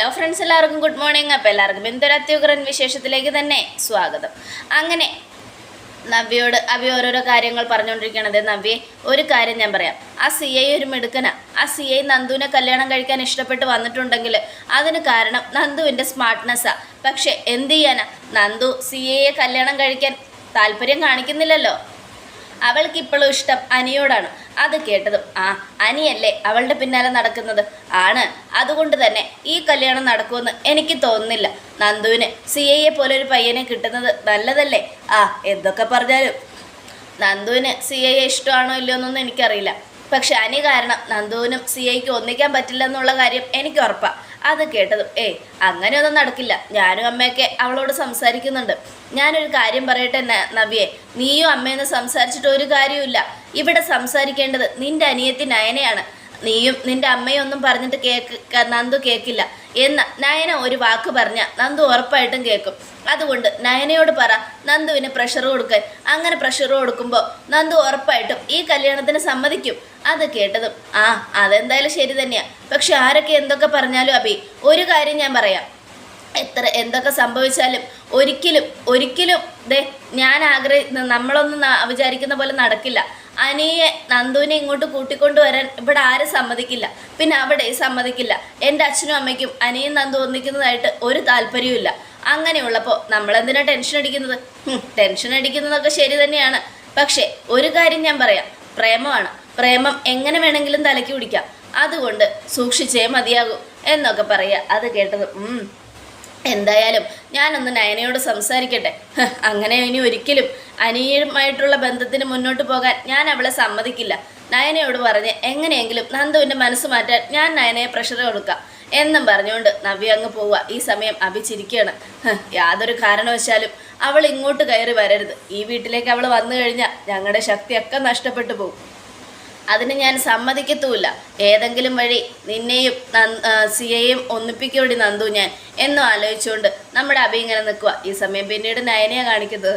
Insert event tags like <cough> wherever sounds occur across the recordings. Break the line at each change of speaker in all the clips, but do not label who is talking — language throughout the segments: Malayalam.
ഹലോ ഫ്രണ്ട്സ് എല്ലാവർക്കും ഗുഡ് മോർണിംഗ് അപ്പോൾ എല്ലാവർക്കും എന്തൊരു വിശേഷത്തിലേക്ക് തന്നെ സ്വാഗതം. അങ്ങനെ നവ്യയോട് അവ ഓരോരോ കാര്യങ്ങൾ പറഞ്ഞുകൊണ്ടിരിക്കണത് നവ്യെ ഒരു കാര്യം ഞാൻ പറയാം. ആ സി ഐ ഒരു മിടുക്കനാ. ആ സി ഐ നന്ദുവിനെ കല്യാണം കഴിക്കാൻ ഇഷ്ടപ്പെട്ട് വന്നിട്ടുണ്ടെങ്കിൽ അതിന് കാരണം നന്ദുവിന്റെ സ്മാർട്ട്നെസ്സാ പക്ഷേ എന്ത് ചെയ്യാനാ? നന്ദു സി ഐയെ കല്യാണം കഴിക്കാൻ താല്പര്യം കാണിക്കുന്നില്ലല്ലോ. അവൾക്ക് ഇപ്പോഴും ഇഷ്ടം അനിയോടാണ്. അത് കേട്ടതും ആ അനിയല്ലേ അവളുടെ പിന്നാലെ നടക്കുന്നത്? ആണ്. അതുകൊണ്ട് തന്നെ ഈ കല്യാണം നടക്കുമെന്ന് എനിക്ക് തോന്നുന്നില്ല. നന്ദുവിന് സി ഐയെ പോലെ ഒരു പയ്യനെ കിട്ടുന്നത് നല്ലതല്ലേ? ആ എന്തൊക്കെ പറഞ്ഞാലും. നന്ദുവിന് സി ഐയെ ഇഷ്ടമാണോ ഇല്ലയോ എന്നൊന്നും എനിക്കറിയില്ല. പക്ഷെ അനി കാരണം നന്ദുവിനും സി ഐക്ക് ഒന്നിക്കാൻ പറ്റില്ല എന്നുള്ള കാര്യം എനിക്ക് ഉറപ്പാണ് അത് കേട്ടതും ഏയ് അങ്ങനെയൊന്നും നടക്കില്ല. ഞാനും അമ്മയൊക്കെ അവളോട് സംസാരിക്കുന്നുണ്ട്. ഞാനൊരു കാര്യം പറയട്ടെ നവ്യേ. നീയും അമ്മയെന്ന് സംസാരിച്ചിട്ട് ഒരു കാര്യവും ഇവിടെ സംസാരിക്കേണ്ടത് നിന്റെ അനിയത്തി നയനയാണ്. നീയും നിന്റെ അമ്മയും ഒന്നും പറഞ്ഞിട്ട് കേക്ക് നന്ദു കേൾക്കില്ല എന്ന് നയന ഒരു വാക്ക് പറഞ്ഞ നന്ദു ഉറപ്പായിട്ടും കേൾക്കും അതുകൊണ്ട് നയനയോട് പറ നന്ദുവിന് പ്രഷർ കൊടുക്കാൻ. അങ്ങനെ പ്രഷർ കൊടുക്കുമ്പോൾ നന്ദു ഉറപ്പായിട്ടും ഈ കല്യാണത്തിന് സമ്മതിക്കും. അത് കേട്ടതും ആ അതെന്തായാലും ശരി തന്നെയാ. പക്ഷെ ആരൊക്കെ എന്തൊക്കെ പറഞ്ഞാലും അബി ഒരു കാര്യം ഞാൻ പറയാം. എത്ര എന്തൊക്കെ സംഭവിച്ചാലും ഒരിക്കലും ഒരിക്കലും ദേ ഞാൻ ആഗ്രഹി നമ്മളൊന്നും വിചാരിക്കുന്ന പോലെ നടക്കില്ല. അനിയെ നന്ദുവിനെ ഇങ്ങോട്ട് കൂട്ടിക്കൊണ്ടുവരാൻ ഇവിടെ ആരും സമ്മതിക്കില്ല. പിന്നെ അവിടെ സമ്മതിക്കില്ല. എന്റെ അച്ഛനും അമ്മയ്ക്കും അനിയും നന്ദു ഒന്നിക്കുന്നതായിട്ട് ഒരു താല്പര്യവുമില്ല. അങ്ങനെയുള്ളപ്പോൾ നമ്മളെന്തിനാ ടെൻഷൻ അടിക്കുന്നത്? ടെൻഷൻ അടിക്കുന്നതൊക്കെ ശരി തന്നെയാണ്. പക്ഷേ ഒരു കാര്യം ഞാൻ പറയാം. പ്രേമമാണ്. പ്രേമം എങ്ങനെ വേണമെങ്കിലും തലയ്ക്ക് പിടിക്കാം. അതുകൊണ്ട് സൂക്ഷിച്ചേ മതിയാകൂ എന്നൊക്കെ പറയുക. അത് കേട്ടത് എന്തായാലും ഞാനൊന്ന് നയനയോട് സംസാരിക്കട്ടെ. അങ്ങനെ ഇനി ഒരിക്കലും അനിയുമായിട്ടുള്ള ബന്ധത്തിന് മുന്നോട്ട് പോകാൻ ഞാൻ അവളെ സമ്മതിക്കില്ല. നയനയോട് പറഞ്ഞ് എങ്ങനെയെങ്കിലും നന്ദുവിന്റെ മനസ്സ് മാറ്റാൻ ഞാൻ നയനയെ പ്രഷർ കൊടുക്കാം. എന്നും പറഞ്ഞുകൊണ്ട് നവ്യ അങ്ങ് പോവുക. ഈ സമയം അഭിച്ചിരിക്കുകയാണ് ഹ്, യാതൊരു കാരണവശാലും അവൾ ഇങ്ങോട്ട് കയറി വരരുത്. ഈ വീട്ടിലേക്ക് അവൾ വന്നു കഴിഞ്ഞാൽ ഞങ്ങളുടെ ശക്തിയൊക്കെ നഷ്ടപ്പെട്ടു പോകും. അതിന് ഞാൻ സമ്മതിക്കത്തുമില്ല. ഏതെങ്കിലും വഴി നിന്നെയും സിയെയും ഒന്നിപ്പിക്കൂടി നന്ദു ഞാൻ. എന്നും ആലോചിച്ചുകൊണ്ട് നമ്മുടെ അഭി ഇങ്ങനെ നിൽക്കുക ഈ സമയം പിന്നീട് നയനയെ കാണിക്കുന്നത്.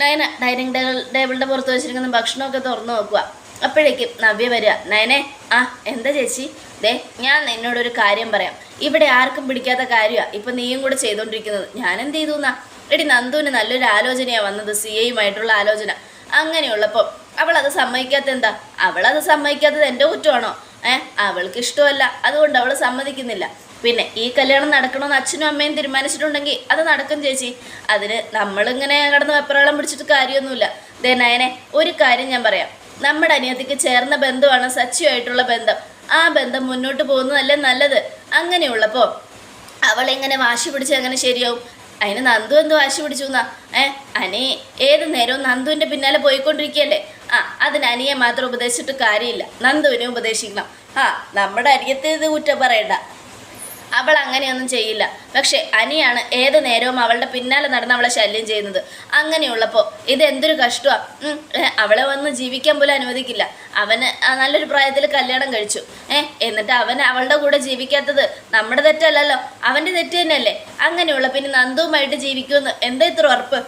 നയന ഡൈനിങ് ടേബിൾ ടേബിളിന്റെ പുറത്ത് വെച്ചിരിക്കുന്ന ഭക്ഷണമൊക്കെ തുറന്നു നോക്കുക അപ്പോഴേക്കും നവ്യ വരിക. നയനെ ആ എന്താ ചേച്ചി? ദേ ഞാൻ നിന്നോടൊരു കാര്യം പറയാം. ഇവിടെ ആർക്കും പിടിക്കാത്ത കാര്യമാണ് ഇപ്പം നീയും കൂടെ ചെയ്തുകൊണ്ടിരിക്കുന്നത് ഞാൻ എന്ത് ചെയ്തു എന്നാ എടി നന്ദുവിന് നല്ലൊരു ആലോചനയാണ് വന്നത്. സി എയുമായിട്ടുള്ള ആലോചന. അങ്ങനെയുള്ളപ്പോൾ അവൾ അത് സമ്മതിക്കാത്ത എന്താ അവൾ അത് സമ്മതിക്കാത്തത് എന്റെ കുറ്റമാണോ? ഏ? അവൾക്ക് ഇഷ്ടമല്ല. അതുകൊണ്ട് അവൾ സമ്മതിക്കുന്നില്ല. പിന്നെ ഈ കല്യാണം നടക്കണമെന്ന് അച്ഛനും അമ്മയും തീരുമാനിച്ചിട്ടുണ്ടെങ്കിൽ അത് നടക്കും ചേച്ചി. അതിന് നമ്മളിങ്ങനെ കടന്ന് വെപ്പറാളം പിടിച്ചിട്ട് കാര്യമൊന്നുമില്ല. ദേനായനെ ഒരു കാര്യം ഞാൻ പറയാം. നമ്മുടെ അനിയത്തിക്ക് ചേർന്ന ബന്ധമാണ് സച്ചിയുമായിട്ടുള്ള ബന്ധം. ആ ബന്ധം മുന്നോട്ട് പോകുന്നതല്ലേ നല്ലത്. അങ്ങനെയുള്ളപ്പോൾ അവൾ എങ്ങനെ വാശി പിടിച്ച് അങ്ങനെ ശരിയാവും. അതിന് നന്ദു എന്ത് വാശി പിടിച്ചു എന്നാ. ഏ അനി ഏത് നേരവും നന്ദുവിന്റെ പിന്നാലെ പോയിക്കൊണ്ടിരിക്കുകയല്ലേ ആ അതിന് അനിയെ മാത്രം ഉപദേശിച്ചിട്ട് കാര്യമില്ല. നന്ദുവിനെ ഉപദേശിക്കണം. ആ നമ്മുടെ അനിയത്തെ കുറ്റം പറയണ്ട. അവൾ അങ്ങനെയൊന്നും ചെയ്യില്ല. പക്ഷെ അനിയാണ് ഏത് നേരവും അവളുടെ പിന്നാലെ നടന്ന് അവളെ ശല്യം ചെയ്യുന്നത്. അങ്ങനെയുള്ളപ്പോൾ ഇതെന്തൊരു കഷ്ടമാണ് അവളെ വന്ന് ജീവിക്കാൻ പോലും അനുവദിക്കില്ല. അവന് നല്ലൊരു പ്രായത്തിൽ കല്യാണം കഴിച്ചു. ഏ എന്നിട്ട് അവൻ അവളുടെ കൂടെ ജീവിക്കാത്തത് നമ്മുടെ തെറ്റല്ലല്ലോ. അവന്റെ തെറ്റ് തന്നെയല്ലേ? അങ്ങനെയുള്ള പിന്നെ നന്ദുവുമായിട്ട് ജീവിക്കുമെന്ന് എന്താ ഇത്ര ഉറപ്പ്?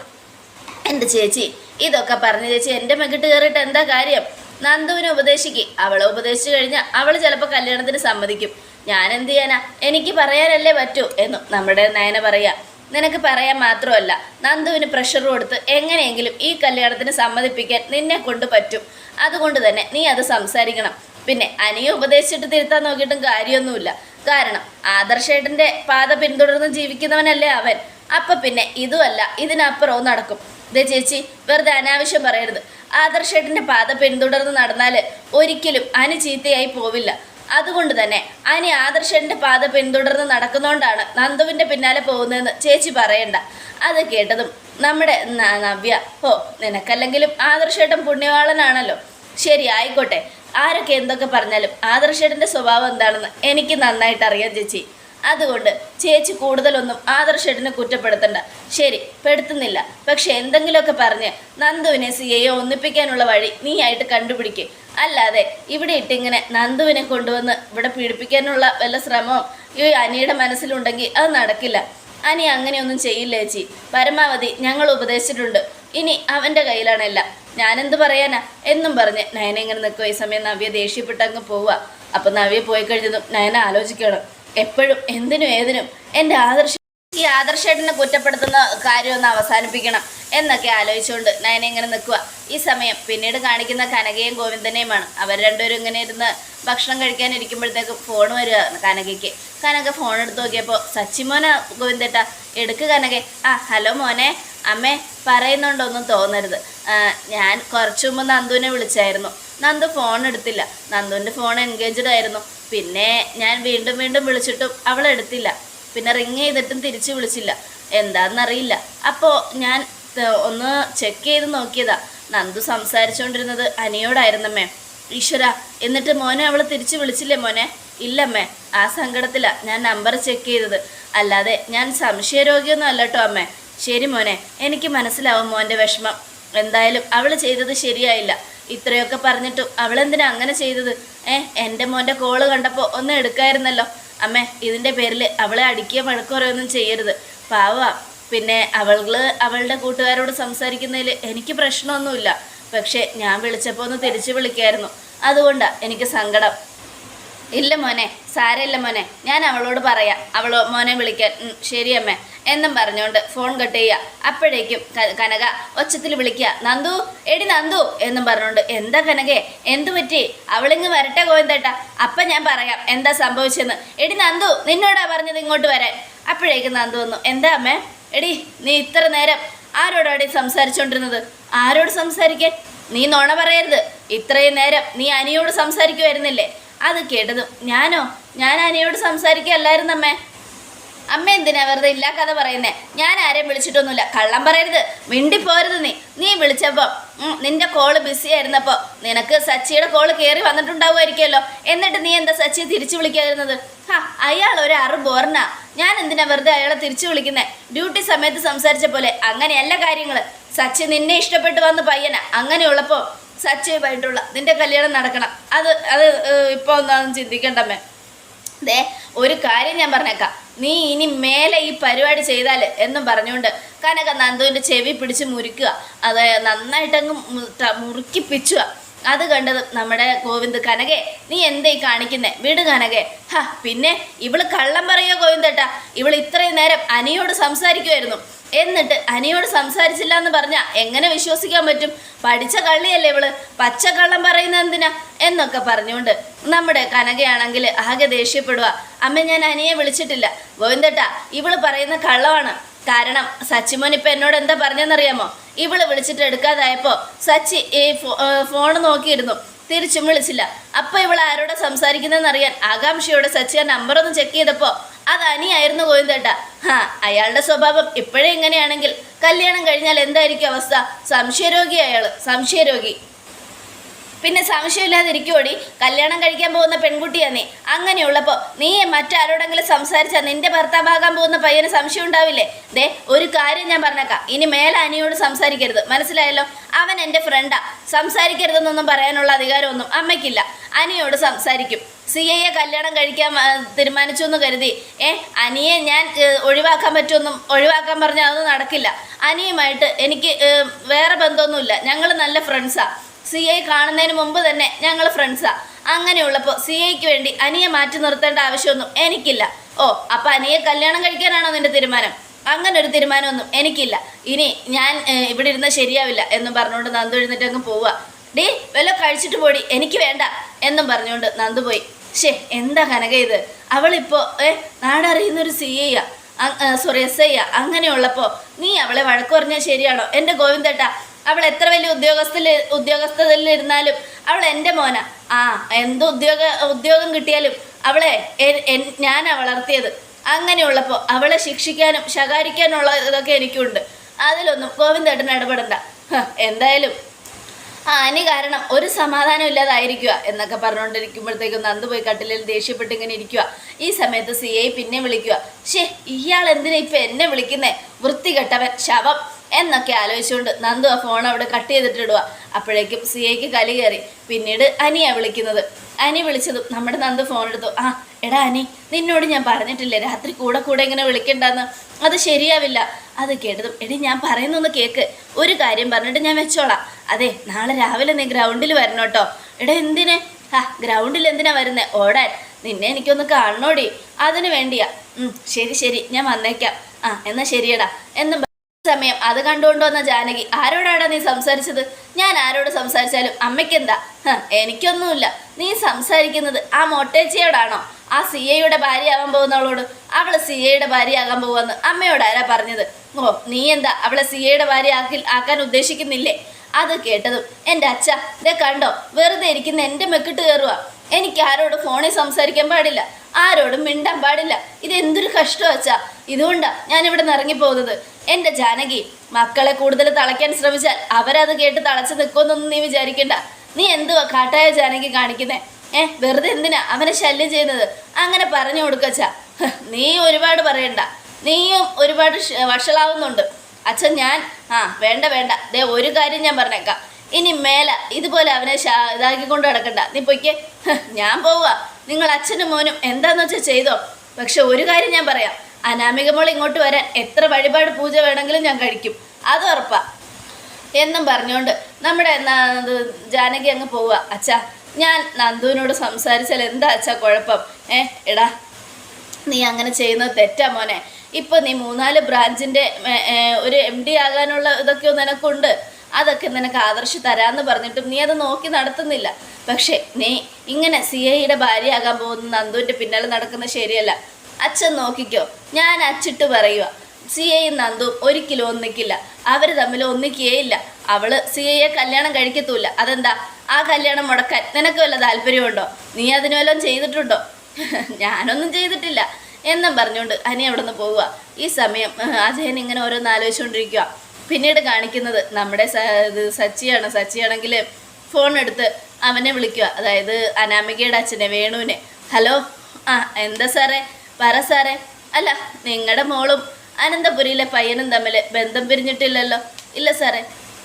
എന്റെ ചേച്ചി? ഇതൊക്കെ പറഞ്ഞു ചേച്ചി എന്റെ മെക്കിട്ട് കയറിയിട്ട് എന്താ കാര്യം? നന്ദുവിനെ ഉപദേശിക്ക്. അവളെ ഉപദേശിച്ചു കഴിഞ്ഞാൽ അവൾ ചിലപ്പോൾ കല്യാണത്തിന് സമ്മതിക്കും. ഞാൻ എന്ത് ചെയ്യാനാ? എനിക്ക് പറയാനല്ലേ പറ്റൂ എന്നു നമ്മുടെ നയന പറയാ. നിനക്ക് പറയാൻ മാത്രമല്ല നന്ദുവിന് പ്രഷർ കൊടുത്ത് എങ്ങനെയെങ്കിലും ഈ കല്യാണത്തിന് സമ്മതിപ്പിക്കാൻ നിന്നെ കൊണ്ട് പറ്റും. അതുകൊണ്ട് തന്നെ നീ അത് സംസാരിക്കണം. പിന്നെ അനിയെ ഉപദേശിച്ചിട്ട് തിരുത്താൻ നോക്കിയിട്ടും കാര്യമൊന്നുമില്ല. കാരണം ആദർശേട്ടന്റെ പാത പിന്തുടർന്ന് ജീവിക്കുന്നവനല്ലേ അവൻ. അപ്പം പിന്നെ ഇതുമല്ല ഇതിനപ്പുറവും നടക്കും. ദേ ചേച്ചി വെറുതെ അനാവശ്യം പറയരുത്. ആദർശേട്ടന്റെ പാത പിന്തുടർന്ന് നടന്നാൽ ഒരിക്കലും അനു ചീത്തയായി പോവില്ല. അതുകൊണ്ട് തന്നെ അനി ആദർശന്റെ പാത പിന്തുടർന്ന് നടക്കുന്നോണ്ടാണ് നന്ദുവിന്റെ പിന്നാലെ പോകുന്നതെന്ന് ചേച്ചി പറയണ്ട. അത് കേട്ടതും നമ്മുടെ നവ്യ ഓ നിനക്കല്ലെങ്കിലും ആദർശേട്ടൻ പുണ്യവാളനാണല്ലോ. ശരി ആയിക്കോട്ടെ. ആരൊക്കെ എന്തൊക്കെ പറഞ്ഞാലും ആദർശേട്ടന്റെ സ്വഭാവം എന്താണെന്ന് എനിക്ക് നന്നായിട്ട് അറിയാം ചേച്ചി. അതുകൊണ്ട് ചേച്ചി കൂടുതലൊന്നും ആദർശേട്ടനെ കുറ്റപ്പെടുത്തണ്ട. ശരി പെടുത്തുന്നില്ല. പക്ഷെ എന്തെങ്കിലുമൊക്കെ പറഞ്ഞ് നന്ദുവിനെ സിയയെ ഒന്നിപ്പിക്കാനുള്ള വഴി നീയായിട്ട് കണ്ടുപിടിക്കുക അല്ലാതെ ഇവിടെ ഇട്ടിങ്ങനെ നന്ദുവിനെ കൊണ്ടുവന്ന് ഇവിടെ പീഡിപ്പിക്കാനുള്ള വല്ല ശ്രമവും ഈ അനിയുടെ മനസ്സിലുണ്ടെങ്കിൽ അത് നടക്കില്ല. അനി അങ്ങനെയൊന്നും ചെയ്യില്ല ചേച്ചി? പരമാവധി ഞങ്ങൾ ഉപദേശിച്ചിട്ടുണ്ട്. ഇനി അവന്റെ കയ്യിലാണല്ല ഞാനെന്ത് പറയാനാ? എന്നും പറഞ്ഞ് നയന ഇങ്ങനെ നിൽക്കുക ഈ സമയം നവ്യ ദേഷ്യപ്പെട്ട് അങ്ങ് പോവുക അപ്പം നവ്യ പോയി കഴിഞ്ഞതും നയന ആലോചിക്കണം എപ്പോഴും എന്തിനും ഏതിനും എന്റെ ആദർശ ഈ ആദർശേട്ടനെ കുറ്റപ്പെടുത്തുന്ന കാര്യമൊന്ന് അവസാനിപ്പിക്കണം എന്നൊക്കെ ആലോചിച്ചുകൊണ്ട് നയന ഇങ്ങനെ നിൽക്കുക ഈ സമയം പിന്നീട് കാണിക്കുന്ന കനകയും ഗോവിന്ദനെയുമാണ്. അവർ രണ്ടുപേരും ഇങ്ങനെ ഇരുന്ന് ഭക്ഷണം കഴിക്കാൻ ഇരിക്കുമ്പോഴത്തേക്ക് ഫോൺ വരിക കനകയ്ക്ക്. കനക ഫോൺ എടുത്ത് നോക്കിയപ്പോൾ സച്ചിമോന ഗോവിന്ദേട്ട എടുക്ക് കനകെ. ആ ഹലോ മോനെ. അമ്മേ പറയുന്നുണ്ടോന്നും തോന്നരുത്. ഞാൻ കുറച്ചു മുമ്പ് നന്ദുവിനെ വിളിച്ചായിരുന്നു. നന്ദു ഫോൺ എടുത്തില്ല. നന്ദുവിന്റെ ഫോൺ എൻഗേജ്ഡ് ആയിരുന്നു. പിന്നെ ഞാൻ വീണ്ടും വീണ്ടും വിളിച്ചിട്ടും അവൾ എടുത്തില്ല. പിന്നെ റിങ് ചെയ്തിട്ടും തിരിച്ച് വിളിച്ചില്ല. എന്താണെന്നറിയില്ല അപ്പോൾ ഞാൻ ഒന്ന് ചെക്ക് ചെയ്ത് നോക്കിയതാ. നന്ദു സംസാരിച്ചുകൊണ്ടിരുന്നത് അനിയോടായിരുന്നമ്മേ. ഈശ്വര എന്നിട്ട് മോനെ അവളെ തിരിച്ചു വിളിച്ചില്ലേ മോനെ? ഇല്ലമ്മേ ആ സങ്കടത്തിലാ ഞാൻ നമ്പർ ചെക്ക് ചെയ്തത്. അല്ലാതെ ഞാൻ സംശയരോഗിയൊന്നും അല്ലട്ടോ അമ്മേ. ശരി മോനെ എനിക്ക് മനസ്സിലാവും മോന്റെ വിഷമം. എന്തായാലും അവൾ ചെയ്തത് ശരിയായില്ല. ഇത്രയൊക്കെ പറഞ്ഞിട്ടും അവളെന്തിനാ അങ്ങനെ ചെയ്തത്? ഏ എന്റെ മോന്റെ കോൾ കണ്ടപ്പോൾ ഒന്ന് എടുക്കായിരുന്നല്ലോ. അമ്മേ ഇതിന്റെ പേരിൽ അവളെ അടിക്കുക വഴക്കുറയൊന്നും ചെയ്യരുത്. പാവാ. പിന്നെ അവൾ അവളുടെ കൂട്ടുകാരോട് സംസാരിക്കുന്നതിൽ എനിക്ക് പ്രശ്നമൊന്നുമില്ല. പക്ഷേ ഞാൻ വിളിച്ചപ്പോൾ ഒന്ന് തിരിച്ചു വിളിക്കായിരുന്നു. അതുകൊണ്ടാണ് എനിക്ക് സങ്കടം. ഇല്ല മോനെ സാരമില്ല മോനെ. ഞാൻ അവളോട് പറയാം. അവളോ മോനെ വിളിക്കാൻ. ശരിയമ്മേ എന്നും പറഞ്ഞുകൊണ്ട് ഫോൺ കട്ട് ചെയ്യുക അപ്പോഴേക്കും കനക ഒച്ചത്തിൽ വിളിക്കുക നന്ദു എടി നന്ദു എന്നും പറഞ്ഞുകൊണ്ട് എന്താ കനകെ? എന്തു പറ്റി? അവളിങ്ങ് വരട്ടെ ഗോവിന്ദേട്ടാ. അപ്പം ഞാൻ പറയാം എന്താ സംഭവിച്ചെന്ന്. എടി നന്ദു നിന്നോടാ പറഞ്ഞത് ഇങ്ങോട്ട് വരാൻ. അപ്പോഴേക്കും നന്ദു വന്നു എന്താ അമ്മേ? എടി നീ ഇത്ര നേരം ആരോടാടി സംസാരിച്ചുകൊണ്ടിരുന്നത് ആരോട് സംസാരിക്കാൻ? നീ നുണ പറയരുത്. ഇത്രയും നേരം നീ അനിയോട് സംസാരിക്കുമായിരുന്നില്ലേ അത് കേട്ടതും ഞാനോ? ഞാൻ അനിയോട് സംസാരിക്കല്ലായിരുന്നമ്മേ അമ്മ എന്തിനാ വെറുതെ ഇല്ലാ കഥ പറയുന്നേ? ഞാൻ ആരെയും വിളിച്ചിട്ടൊന്നുമില്ല. കള്ളം പറയരുത്. മിണ്ടിപ്പോരുത് നീ. നീ വിളിച്ചപ്പോൾ നിന്റെ കോൾ ബിസി ആയിരുന്നപ്പോൾ നിനക്ക് സച്ചിയുടെ കോൾ കയറി വന്നിട്ടുണ്ടാവുമായിരിക്കുമല്ലോ. എന്നിട്ട് നീ എന്താ സച്ചിയെ തിരിച്ചു വിളിക്കാതിരുന്നത്? ഹാ അയാൾ ഒരു അറു ബോർണാ ഞാൻ എന്തിനാ വെറുതെ അയാളെ തിരിച്ചു വിളിക്കുന്നേ? ഡ്യൂട്ടി സമയത്ത് സംസാരിച്ച പോലെ അങ്ങനെയല്ല കാര്യങ്ങൾ സച്ചി നിന്നെ ഇഷ്ടപ്പെട്ട് വന്ന് പയ്യനാ. അങ്ങനെയുള്ളപ്പോൾ സച്ചിയുമായിട്ടുള്ള നിന്റെ കല്യാണം നടക്കണം. അത് അത് ഇപ്പോൾ ഒന്നും ചിന്തിക്കണ്ടമ്മേ ദേ ഒരു കാര്യം ഞാൻ പറഞ്ഞേക്കാം. നീ ഇനി മേലെ ഈ പരിപാടി ചെയ്താൽ എന്നും പറഞ്ഞുകൊണ്ട് കനക നന്ദുവിന്റെ ചെവി പിടിച്ച് മുറിക്കുക. അത് നന്നായിട്ടങ്ങ് മുറുക്കിപ്പിച്ചുക മുറുക്കി പിച്ചുക. അത് കണ്ടത് നമ്മുടെ ഗോവിന്ദ് കനകെ നീ എന്തേ കാണിക്കുന്നേ? വീട് കനകെ. ഹാ പിന്നെ ഇവൾ കള്ളം പറയുക ഗോവിന്ദേട്ടാ. ഇവൾ ഇത്രയും നേരം അനിയോട് സംസാരിക്കുമായിരുന്നു എന്നിട്ട് അനിയോട് സംസാരിച്ചില്ല എന്ന് പറഞ്ഞാൽ എങ്ങനെ വിശ്വസിക്കാൻ പറ്റും? പഠിച്ച കള്ളിയല്ലേ ഇവൾ? പച്ച കള്ളം പറയുന്ന എന്തിനാ? എന്നൊക്കെ പറഞ്ഞുകൊണ്ട് നമ്മുടെ കനകയാണെങ്കിൽ ആകെ ദേഷ്യപ്പെടുക അമ്മ ഞാൻ അനിയെ വിളിച്ചിട്ടില്ല. ഗോവിന്ദട്ടാ ഇവൾ പറയുന്ന കള്ളമാണ്. കാരണം സച്ചിമോൻ ഇപ്പം എന്നോട് എന്താ പറഞ്ഞെന്നറിയാമോ? ഇവൾ വിളിച്ചിട്ട് എടുക്കാതായപ്പോൾ സച്ചി ഈ ഫോ- ഫോണ് നോക്കിയിരുന്നു. തിരിച്ചും വിളിച്ചില്ല. അപ്പൊ ഇവൾ ആരോടെ സംസാരിക്കുന്നതെന്നറിയാൻ ആകാംക്ഷയോടെ സച്ചി ആ നമ്പർ ഒന്ന് ചെക്ക് ചെയ്തപ്പോ അത് അനിയായിരുന്നു ഗോവിന്ദേട്ട. ഹാ അയാളുടെ സ്വഭാവം ഇപ്പോഴേ എങ്ങനെയാണെങ്കിൽ കല്യാണം കഴിഞ്ഞാൽ എന്തായിരിക്കും അവസ്ഥ? സംശയരോഗി അയാൾ സംശയരോഗി. പിന്നെ സംശയമില്ലാതിരിക്കോടി കല്യാണം കഴിക്കാൻ പോകുന്ന പെൺകുട്ടിയാ നീ അങ്ങനെയുള്ളപ്പോൾ നീ മറ്റാരോടെങ്കിലും സംസാരിച്ചാൽ നിന്റെ ഭർത്താവാകാൻ പോകുന്ന പയ്യന് സംശയം ഉണ്ടാവില്ലേ? ദേ ഒരു കാര്യം ഞാൻ പറഞ്ഞേക്കാം. ഇനി മേലെ അനിയോട് സംസാരിക്കരുത്. മനസ്സിലായല്ലോ? അവൻ എന്റെ ഫ്രണ്ടാ സംസാരിക്കരുതെന്നൊന്നും പറയാനുള്ള അധികാരമൊന്നും അമ്മയ്ക്കില്ല. അനിയോട് സംസാരിക്കും. സി എയെ കല്യാണം കഴിക്കാൻ തീരുമാനിച്ചു എന്ന് കരുതി. ഏ അനിയെ ഞാൻ ഒഴിവാക്കാൻ പറ്റുമെന്നും ഒഴിവാക്കാൻ പറഞ്ഞാൽ അതൊന്നും നടക്കില്ല. അനിയുമായിട്ട് എനിക്ക് വേറെ ബന്ധമൊന്നുമില്ല. ഞങ്ങൾ നല്ല ഫ്രണ്ട്സാ സി ഐ കാണുന്നതിന് മുമ്പ് തന്നെ ഞങ്ങൾ ഫ്രണ്ട്സാ അങ്ങനെയുള്ളപ്പോൾ സി ഐക്ക് വേണ്ടി അനിയെ മാറ്റി നിർത്തേണ്ട ആവശ്യമൊന്നും എനിക്കില്ല. ഓ അപ്പം അനിയെ കല്യാണം കഴിക്കാനാണോ നിന്റെ തീരുമാനം? അങ്ങനെ ഒരു തീരുമാനമൊന്നും എനിക്കില്ല. ഇനി ഞാൻ ഇവിടെ ഇരുന്ന് ശരിയാവില്ല എന്നും പറഞ്ഞുകൊണ്ട് നന്ദു എഴുന്നേറ്റ് അങ്ങ് പോവുക. ഡീ വല്ല കഴിച്ചിട്ട് പോടി. എനിക്ക് വേണ്ട എന്നും പറഞ്ഞുകൊണ്ട് നന്ദു പോയി. ഷേ എന്താ കനക ഇത്? അവളിപ്പോൾ ഏ നാടറിയുന്നൊരു സി ഐയാ സോറി എസ് ഐ അങ്ങനെയുള്ളപ്പോൾ നീ അവളെ വഴക്ക് പറഞ്ഞാൽ ശരിയാണോ? എന്റെ ഗോവിന്ദേട്ടാ അവൾ എത്ര വലിയ ഉദ്യോഗസ്ഥയിൽ ഉദ്യോഗസ്ഥതയിലിരുന്നാലും അവൾ എന്റെ മോന. ആ എന്ത് ഉദ്യോഗ ഉദ്യോഗം കിട്ടിയാലും അവളെ ഞാനാ വളർത്തിയത്. അങ്ങനെയുള്ളപ്പോൾ അവളെ ശിക്ഷിക്കാനും ശകാരിക്കാനുള്ള ഇതൊക്കെ എനിക്കുണ്ട്. അതിലൊന്നും ഗോവിന്ദേട്ടൻ ഇടപെടണ്ട. എന്തായാലും ആ അനി കാരണം ഒരു സമാധാനം ഇല്ലാതായിരിക്കുക എന്നൊക്കെ പറഞ്ഞുകൊണ്ടിരിക്കുമ്പോഴത്തേക്കും നന്ദ് പോയി കട്ടിലിൽ ദേഷ്യപ്പെട്ട് ഇങ്ങനെ ഇരിക്കുക. ഈ സമയത്ത് സി ഐ പിന്നെ വിളിക്കുക. ഷേ ഇയാൾ എന്തിനാ ഇപ്പം എന്നെ വിളിക്കുന്നേ? വൃത്തികെട്ടവൻ ശവം എന്നൊക്കെ ആലോചിച്ചുകൊണ്ട് നന്ദു ആ ഫോൺ അവിടെ കട്ട് ചെയ്തിട്ടിടുക. അപ്പോഴേക്കും സി ഐക്ക് കലി കയറി. പിന്നീട് അനിയാ വിളിക്കുന്നത്. അനി വിളിച്ചതും നമ്മുടെ നന്ദു ഫോൺ എടുത്തു. ആ എടാ അനി നിന്നോട് ഞാൻ പറഞ്ഞിട്ടില്ലേ രാത്രി കൂടെ കൂടെ ഇങ്ങനെ വിളിക്കണ്ടെന്ന്? അത് ശരിയാവില്ല. അത് കേട്ടതും എടി ഞാൻ പറയുന്നൊന്ന് കേക്ക്. ഒരു കാര്യം പറഞ്ഞിട്ട് ഞാൻ വെച്ചോളാം. അതെ നാളെ രാവിലെ നീ ഗ്രൗണ്ടിൽ വരണം കേട്ടോ. എടാ എന്തിനെ? ആ ഗ്രൗണ്ടിൽ എന്തിനാ വരുന്നേ? ഓടാൻ. നിന്നെ എനിക്കൊന്ന് കാണണോടി. അതിനു വേണ്ടിയാ. ശരി ശരി. ഞാൻ വന്നേക്കാം. ആ എന്നാ ശരിയടാ. എന്നും സമയം അത് കണ്ടുകൊണ്ട് വന്ന ജാനകി ആരോടാടാ നീ സംസാരിച്ചത്? ഞാൻ ആരോട് സംസാരിച്ചാലും അമ്മയ്ക്കെന്താ? എനിക്കൊന്നുമില്ല. നീ സംസാരിക്കുന്നത് ആ മൊട്ടേച്ചിയോടാണോ? ആ സി എയുടെ ഭാര്യയാവാൻ പോകുന്നവളോട്? അവൾ സി എയുടെ ഭാര്യയാകാൻ പോവാന്ന് അമ്മയോട് ആരാ പറഞ്ഞത്? ഓ നീ എന്താ അവളെ സി എയുടെ ഭാര്യ ആക്കി ആക്കാൻ ഉദ്ദേശിക്കുന്നില്ലേ? അത് കേട്ടതും എന്റെ അച്ഛ ഇതേ കണ്ടോ വെറുതെ ഇരിക്കുന്ന എന്റെ മെക്കിട്ട് കയറുക. എനിക്ക് ആരോട് ഫോണിൽ സംസാരിക്കാൻ പാടില്ല ആരോടും മിണ്ടാൻ പാടില്ല. ഇത് എന്തൊരു കഷ്ടം അച്ഛാ. ഇതുകൊണ്ടാ ഞാൻ ഇവിടെ നിന്ന് ഇറങ്ങിപ്പോകുന്നത് എന്റെ ജാനകി മക്കളെ കൂടുതൽ തളയ്ക്കാൻ ശ്രമിച്ചാൽ അവരത് കേട്ട് തളച്ച് നിൽക്കുമെന്നൊന്നും നീ വിചാരിക്കണ്ട. നീ എന്തുവാ കാട്ടായ ജാനകി കാണിക്കുന്നേ? ഏ വെറുതെ എന്തിനാ? അവനെ ശല്യം ചെയ്യുന്നത്? അങ്ങനെ പറഞ്ഞു കൊടുക്കച്ച നീ ഒരുപാട് പറയണ്ട. നീയും ഒരുപാട് വഷളാവുന്നുണ്ട്. അച്ഛൻ ഞാൻ ആ വേണ്ട വേണ്ട. ദേ ഒരു കാര്യം ഞാൻ പറഞ്ഞേക്കാം. ഇനി മേല ഇതുപോലെ അവനെ ഇതാക്കിക്കൊണ്ട് നടക്കണ്ട. നീ പൊയ്ക്കേ. ഞാൻ പോവുക നിങ്ങൾ അച്ഛനും മോനും എന്താന്ന് വെച്ചാൽ ചെയ്തോ? പക്ഷെ ഒരു കാര്യം ഞാൻ പറയാം. അനാമിക മോൾ ഇങ്ങോട്ട് വരാൻ എത്ര വഴിപാട് പൂജ വേണമെങ്കിലും ഞാൻ കഴിക്കും. അത് ഉറപ്പാ. എന്നും പറഞ്ഞുകൊണ്ട് നമ്മുടെ ജാനകി അങ്ങ് പോവുക അച്ഛാ ഞാൻ നന്ദുവിനോട് സംസാരിച്ചാൽ എന്താ അച്ഛാ കുഴപ്പം? ഏ എടാ നീ അങ്ങനെ ചെയ്യുന്നത് തെറ്റാ മോനെ. ഇപ്പൊ നീ മൂന്നാൽ ബ്രാഞ്ചിന്റെ ഒരു എം ഡി ആകാനുള്ള ഇതൊക്കെ നിനക്കുണ്ട്. അതൊക്കെ നിനക്ക് ആദർശ് തരാന്ന് പറഞ്ഞിട്ടും നീ അത് നോക്കി നടത്തുന്നില്ല. പക്ഷേ നീ ഇങ്ങനെ സി ഐയുടെ ഭാര്യയാകാൻ പോകുന്ന നന്ദുവിന്റെ പിന്നാലെ നടക്കുന്നത് ശരിയല്ല. അച്ഛൻ നോക്കിക്കോ ഞാൻ അച്ചിട്ട് പറയുക സി ഐ നന്ദു ഒരിക്കലും ഒന്നിക്കില്ല. അവർ തമ്മിൽ ഒന്നിക്കുകയില്ല അവൾ സി ഐയെ കല്യാണം കഴിക്കത്തൂല്ല. അതെന്താ? ആ കല്യാണം മുടക്കാൻ നിനക്ക് വല്ല താല്പര്യമുണ്ടോ? നീ അതിന് വല്ലതും ചെയ്തിട്ടുണ്ടോ? <laughs> ഞാനൊന്നും ചെയ്തിട്ടില്ല. എന്നും പറഞ്ഞുകൊണ്ട് അനി അവിടെ നിന്ന് പോവുക. ഈ സമയം അജയൻ ഇങ്ങനെ ഓരോന്ന് ആലോചിച്ചുകൊണ്ടിരിക്കുക. പിന്നീട് കാണിക്കുന്നത് നമ്മുടെ സച്ചിയാണ്. സച്ചിയാണെങ്കിൽ ഫോൺ എടുത്ത് അവനെ വിളിക്കുക. അതായത് അനാമികയുടെ അച്ഛനെ വേണുവിനെ. ഹലോ? ആ എന്താ സാറേ? പറ സാറേ. അല്ല നിങ്ങളുടെ മോളും അനന്തപുരിയിലെ പയ്യനും തമ്മിൽ ബന്ധം പിരിഞ്ഞിട്ടില്ലല്ലോ. ഇല്ല സാറേ.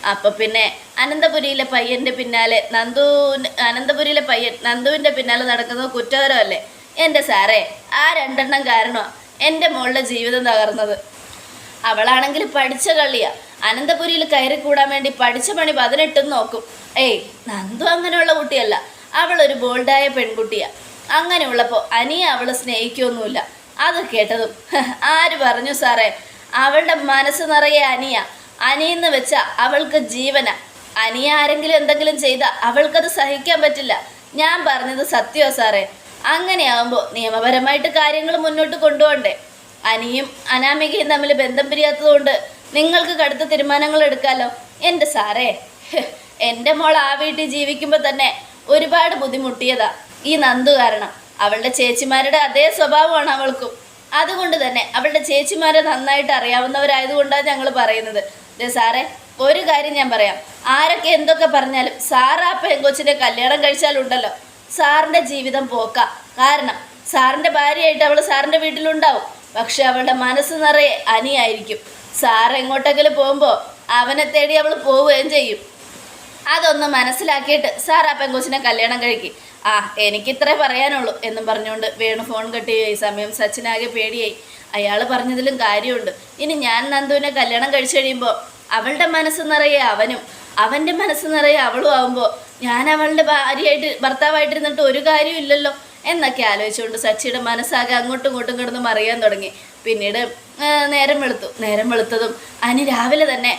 അപ്പം പിന്നെ അനന്തപുരിയിലെ പയ്യന്റെ പിന്നാലെ നന്ദു അനന്തപുരിയിലെ പയ്യൻ നന്ദുവിന്റെ പിന്നാലെ നടക്കുന്നത് കുറ്റകരമല്ലേ? എന്റെ സാറേ ആ രണ്ടെണ്ണം കാരണമാണ് എന്റെ മോളുടെ ജീവിതം തകർന്നത്. അവളാണെങ്കിൽ പഠിച്ച കള്ളിയാ. അനന്തപുരിയിൽ കയറി കൂടാൻ വേണ്ടി പഠിച്ച പണി പതിനെട്ടും നോക്കും. ഏയ് നന്ദു അങ്ങനെയുള്ള കുട്ടിയല്ല. അവളൊരു ബോൾഡായ പെൺകുട്ടിയാ. അങ്ങനെയുള്ളപ്പോൾ അനിയെ അവൾ സ്നേഹിക്കൊന്നുമില്ല. അത് കേട്ടതും ആര് പറഞ്ഞു സാറേ? അവളുടെ മനസ്സ് നിറയെ അനിയ. അനിയെന്ന് വെച്ച അവൾക്ക് ജീവന. അനിയ ആരെങ്കിലും എന്തെങ്കിലും ചെയ്താൽ അവൾക്കത് സഹിക്കാൻ പറ്റില്ല. ഞാൻ പറഞ്ഞത് സത്യമോ സാറേ. അങ്ങനെയാവുമ്പോൾ നിയമപരമായിട്ട് കാര്യങ്ങൾ മുന്നോട്ട് കൊണ്ടുപോകണ്ടേ? അനിയും അനാമികയും തമ്മിൽ ബന്ധം പിരിയാത്തതുകൊണ്ട് നിങ്ങൾക്ക് കടുത്ത തീരുമാനങ്ങൾ എടുക്കാലോ? എന്റെ സാറേ എന്റെ മോൾ ആ വീട്ടിൽ ജീവിക്കുമ്പോൾ തന്നെ ഒരുപാട് ബുദ്ധിമുട്ടിയതാ. ഈ നന്ദു കാരണം. അവളുടെ ചേച്ചിമാരുടെ അതേ സ്വഭാവമാണ് അവൾക്കും. അതുകൊണ്ട് തന്നെ അവളുടെ ചേച്ചിമാരെ നന്നായിട്ട് അറിയാവുന്നവരായതുകൊണ്ടാണ് ഞങ്ങൾ പറയുന്നത്. അതെ സാറേ ഒരു കാര്യം ഞാൻ പറയാം. ആരൊക്കെ എന്തൊക്കെ പറഞ്ഞാലും സാറ് ആ കല്യാണം കഴിച്ചാലുണ്ടല്ലോ. സാറിന്റെ ജീവിതം പോക്ക. കാരണം സാറിന്റെ ഭാര്യയായിട്ട് അവൾ സാറിന്റെ വീട്ടിലുണ്ടാവും. പക്ഷെ അവളുടെ മനസ്സ് നിറയെ അനിയായിരിക്കും. സാർ എങ്ങോട്ടെങ്കിലും പോകുമ്പോൾ അവനെ തേടി അവൾ പോവുകയും ചെയ്യും. അതൊന്ന് മനസ്സിലാക്കിയിട്ട് സാർ ആ പെങ്കൊച്ചിനെ കല്യാണം കഴിക്കി. ആ എനിക്കിത്രേ പറയാനുള്ളൂ എന്നും പറഞ്ഞുകൊണ്ട് വേണു ഫോൺ കട്ട് ഈ സമയം സച്ചിനാകെ പേടിയായി. അയാൾ പറഞ്ഞതിലും കാര്യമുണ്ട്. ഇനി ഞാൻ നന്ദുവിനെ കല്യാണം കഴിച്ചു കഴിയുമ്പോൾ അവളുടെ മനസ്സ് നിറയെ അവനും അവന്റെ മനസ്സ് നിറയെ അവളും ആവുമ്പോൾ ഞാൻ അവളുടെ ഭാര്യയായിട്ട് ഭർത്താവായിട്ടിരുന്നിട്ട് ഒരു കാര്യമില്ലല്ലോ എന്നൊക്കെ ആലോചിച്ചുകൊണ്ട് സച്ചിയുടെ മനസ്സാകെ അങ്ങോട്ടും ഇങ്ങോട്ടും കിടന്ന് മറിയാൻ തുടങ്ങി. പിന്നീട് നേരം വെളുത്തു. നേരം വെളുത്തതും അനി രാവിലെ തന്നെ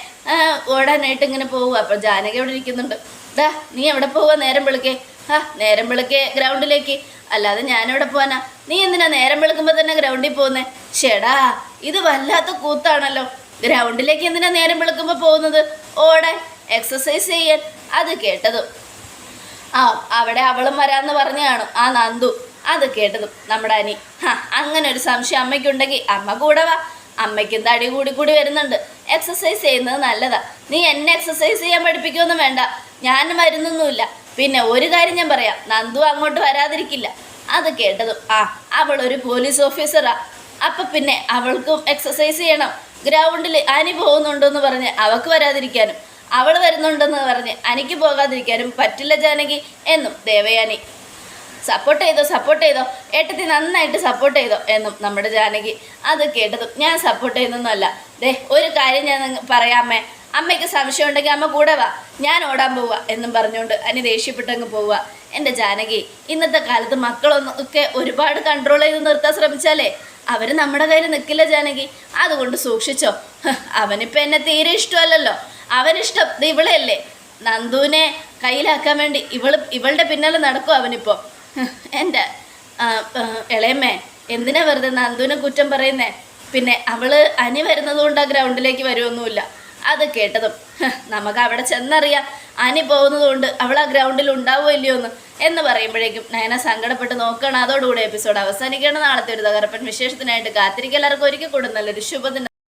ഓടാനായിട്ട് ഇങ്ങനെ പോവുക അപ്പോൾ ജാനകി അവിടെ ഇരിക്കുന്നുണ്ട്. ദാ നീ എവിടെ പോവുക നേരം വിളിക്കേ. ആ നേരം വിളിക്കേ ഗ്രൗണ്ടിലേക്ക്. അല്ലാതെ ഞാനെവിടെ പോവാനാ. നീ എന്തിനാ നേരം വെളുക്കുമ്പോൾ തന്നെ ഗ്രൗണ്ടിൽ പോകുന്നേ? ഷെടാ ഇത് വല്ലാത്ത കൂത്താണല്ലോ. ഗ്രൗണ്ടിലേക്ക് എന്തിനാ നേരം വെളുക്കുമ്പോൾ പോകുന്നത്? ഓടാൻ എക്സസൈസ് ചെയ്യാൻ. അത് കേട്ടതും. ആ അവിടെ അവളും വരാന്ന് പറഞ്ഞു ആ നന്ദു. അത് കേട്ടതും നമ്മുടെ അനി. ഹാ അങ്ങനെ ഒരു സംശയം അമ്മയ്ക്കുണ്ടെങ്കിൽ അമ്മ കൂടെ വാ. അമ്മയ്ക്കും തടി കൂടി കൂടി വരുന്നുണ്ട്. എക്സസൈസ് ചെയ്യുന്നത് നല്ലതാ. നീ എന്നെ എക്സസൈസ് ചെയ്യാൻ പഠിപ്പിക്കുമൊന്നും വേണ്ട. ഞാൻ മരുന്നൊന്നുമില്ല. പിന്നെ ഒരു കാര്യം ഞാൻ പറയാം. നന്ദു അങ്ങോട്ട് വരാതിരിക്കില്ല. അത് കേട്ടതും ആ അവൾ ഒരു പോലീസ് ഓഫീസറാ അപ്പം പിന്നെ അവൾക്കും എക്സസൈസ് ചെയ്യണം. ഗ്രൗണ്ടിൽ അനി പോകുന്നുണ്ടെന്ന് പറഞ്ഞ് അവൾക്ക് വരാതിരിക്കാനും അവൾ വരുന്നുണ്ടെന്ന് പറഞ്ഞ് അനിക്ക് പോകാതിരിക്കാനും പറ്റില്ല ജാനകി എന്നും ദേവയാനി. സപ്പോർട്ട് ചെയ്തോ സപ്പോർട്ട് ചെയ്തോ. ഏട്ടത്തി നന്നായിട്ട് സപ്പോർട്ട് ചെയ്തോ എന്നും നമ്മുടെ ജാനകി അത് കേട്ടതും. ഞാൻ സപ്പോർട്ട് ചെയ്യുന്നൊന്നുമല്ല. ദേ ഒരു കാര്യം ഞാൻ പറയാമേ അമ്മയ്ക്ക് സംശയം ഉണ്ടെങ്കിൽ അമ്മ കൂടെ വാ. ഞാൻ ഓടാൻ പോവുക എന്നും പറഞ്ഞുകൊണ്ട് അനി ദേഷ്യപ്പെട്ടങ്ങ് പോവുക എന്റെ ജാനകി ഇന്നത്തെ കാലത്ത് മക്കളൊന്നും ഒക്കെ ഒരുപാട് കൺട്രോൾ ചെയ്ത് നിർത്താൻ ശ്രമിച്ചാലേ? അവർ നമ്മുടെ കയ്യിൽ നിൽക്കില്ല ജാനകി. അതുകൊണ്ട് സൂക്ഷിച്ചോ. അവനിപ്പോൾ എന്നെ തീരെ ഇഷ്ടമല്ലല്ലോ. അവനിഷ്ടം ഇവളെയല്ലേ. നന്ദുവിനെ കയ്യിലാക്കാൻ വേണ്ടി ഇവൾ ഇവളുടെ പിന്നാലെ നടക്കും അവനിപ്പോൾ <laughs> എന്റെ ഇളയമ്മേ എന്തിനാ വെറുതെ നന്ദുവിനെ കുറ്റം പറയുന്നേ? പിന്നെ അവൾ അനി വരുന്നത് കൊണ്ട് ആ ഗ്രൗണ്ടിലേക്ക് വരുമൊന്നുമില്ല അത് കേട്ടതും. നമുക്ക് അവിടെ ചെന്നറിയാം. അനി പോകുന്നത് കൊണ്ട് അവൾ ആ ഗ്രൗണ്ടിൽ ഉണ്ടാവുമോ ഇല്ലയോ എന്ന് എന്ന് പറയുമ്പോഴേക്കും നയന സങ്കടപ്പെട്ട് നോക്കണം അതോടുകൂടി എപ്പിസോഡ് അവസാനിക്കണം നാളത്തെ ഒരു തകർപ്പൻ വിശേഷത്തിനായിട്ട് കാത്തിരിക്കുക. എല്ലാവർക്കും ഒരുക്കി കൂടെ നല്ലൊരു ശുഭദിനം.